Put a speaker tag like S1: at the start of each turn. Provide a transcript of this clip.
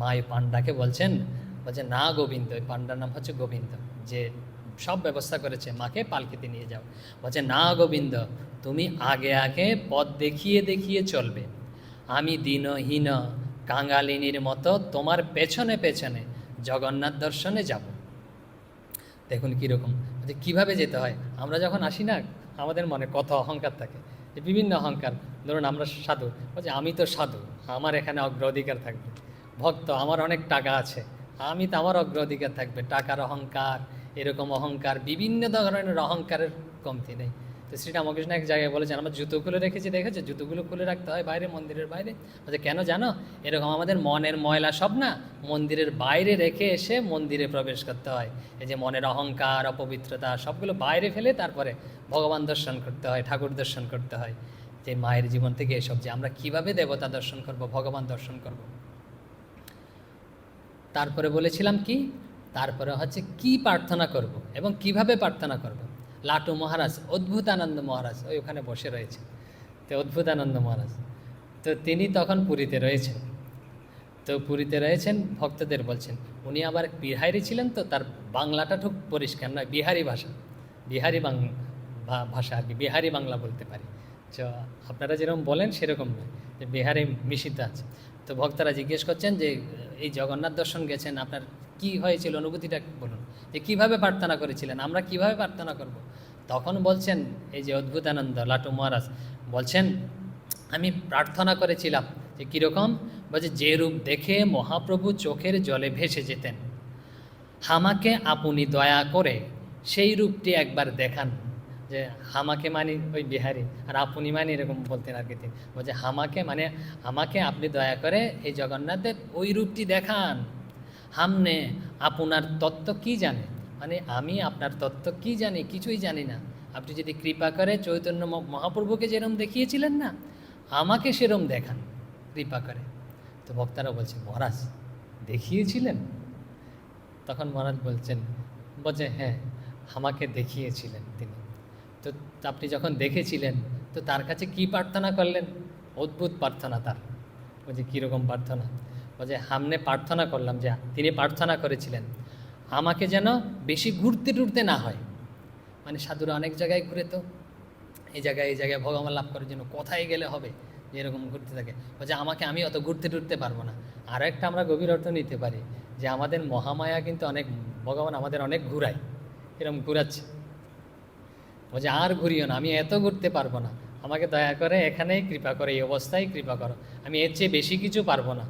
S1: মা এই পান্ডাকে বলছেন, বলছে, না গোবিন্দ ওই পান্ডার নাম হচ্ছে গোবিন্দ, যে সব ব্যবস্থা করেছে, মাকে পালকিতে নিয়ে যাও। বলছে, না গোবিন্দ, তুমি আগে আগে পথ দেখিয়ে দেখিয়ে চলবে। আমি দিনহীন কাঙালিনীর মতো তোমার পেছনে পেছনে জগন্নাথ দর্শনে যাব। দেখুন কীরকম যে কীভাবে যেতে হয়? আমরা যখন আসি না, আমাদের মনে কত অহংকার থাকে বিভিন্ন অহংকার। ধরুন আমরা সাধু, বলছে, আমি তো সাধু, আমার এখানে অগ্রাধিকার থাকবে। ভক্ত, আমার অনেক টাকা আছে। আমি তো আমার অগ্রাধিকার থাকবে। টাকার অহংকার, এরকম অহংকার, বিভিন্ন ধরনের অহংকারের কমতি নেই। তো শ্রী রামকৃষ্ণ এক জায়গায় বলেছেন, আমার জুতো খুলে রেখেছি, দেখেছ? জুতোগুলো খুলে রাখতে হয় বাইরে, মন্দিরের বাইরে? বলছে, কেন জানো? এরকম আমাদের মনের ময়লা সব না, মন্দিরের বাইরে রেখে এসে মন্দিরে প্রবেশ করতে হয়। এই যে মনের অহংকার, অপবিত্রতা, সবগুলো বাইরে ফেলে তারপরে ভগবান দর্শন করতে হয়, ঠাকুর দর্শন করতে হয়। যে মায়ের জীবন থেকে এসব যে আমরা কীভাবে দেবতা দর্শন করব, ভগবান দর্শন করব? তারপরে বলেছিলাম কি? তারপরে হচ্ছে কি প্রার্থনা করব এবং কীভাবে প্রার্থনা করব? লাটু মহারাজ অদ্ভুত আনন্দ মহারাজ, ওই ওখানে বসে রয়েছে। তো অদ্ভুত আনন্দ মহারাজ, তো তিনি তখন পুরীতে রয়েছেন। তো পুরীতে রয়েছেন, ভক্তদের বলছেন, উনি আবার বিহারি ছিলেন তো, তার বাংলাটা ঠিক পরিষ্কার নয়, বিহারি ভাষা। বিহারি বাং ভাষা আর কি, বিহারি বাংলা বলতে পারি। তো আপনারা যেরকম বলেন সেরকম নয়। যে বিহারি মিশিত আছে। তো ভক্তরা জিজ্ঞেস করছেন যে এই জগন্নাথ দর্শন গেছেন, আপনার কি হয়েছিল, অনুভূতিটা বলুন। যে কীভাবে প্রার্থনা করেছিলেন, আমরা কীভাবে প্রার্থনা করব? তখন বলছেন, এই যে অদ্ভুতানন্দ লাটু মহারাজ, বলছেন, আমি প্রার্থনা করেছিলাম যে কীরকম? বলছে, যে রূপ দেখে মহাপ্রভু চোখের জলে ভেসে যেতেন। আমাকে আপনি দয়া করে সেই রূপটি একবার দেখান। যে হামাকে মানি ওই বিহারি, আর আপনি মানি এরকম বলতেন আর কি তিনি। বলছে হামাকে মানে আমাকে আপনি দয়া করে এই জগন্নাথের ওই রূপটি দেখান। হামনে আপনার তত্ত্ব কি জানে? মানে আমি আপনার তত্ত্ব কি জানি? কিছুই জানি না। আপনি যদি কৃপা করে চৈতন্য মহাপ্রভুকে যেরম দেখিয়েছিলেন না, আমাকে সেরম দেখান কৃপা করে। তো ভক্তারা বলছে, মহারাজ, দেখিয়েছিলেন? তখন মহারাজ বলছেন বলছে হ্যাঁ আমাকে দেখিয়েছিলেন তিনি। তো আপনি যখন দেখেছিলেন, তো তার কাছে কি প্রার্থনা করলেন? অদ্ভুত প্রার্থনা তার। বলছে কীরকম প্রার্থনা? বলছে সামনে প্রার্থনা করলাম যে তিনি প্রার্থনা করেছিলেন। আমাকে যেন বেশি ঘুরতে টুরতে না হয়। মানে সাধুরা অনেক জায়গায় ঘুরে তো। এই জায়গায় এই জায়গায় ভগবান লাভ করার জন্য কোথায় গেলে হবে? এরকম ঘুরতে থাকে। বলছে আমাকে আমি অত ঘুরতে টুরতে পারব না। আর একটা আমরা গভীর অর্থ নিতে পারি যে আমাদের মহামায়া কিন্তু অনেক, ভগবান আমাদের অনেক ঘুরায়। এরকম ঘুরাচ্ছে। বলছে আর ঘুরিও না, আমি এত ঘুরতে পারব না। আমাকে দয়া করে এখানেই কৃপা করে, এই অবস্থায় কৃপা করো। আমি এর চেয়ে বেশি কিছু পারব না।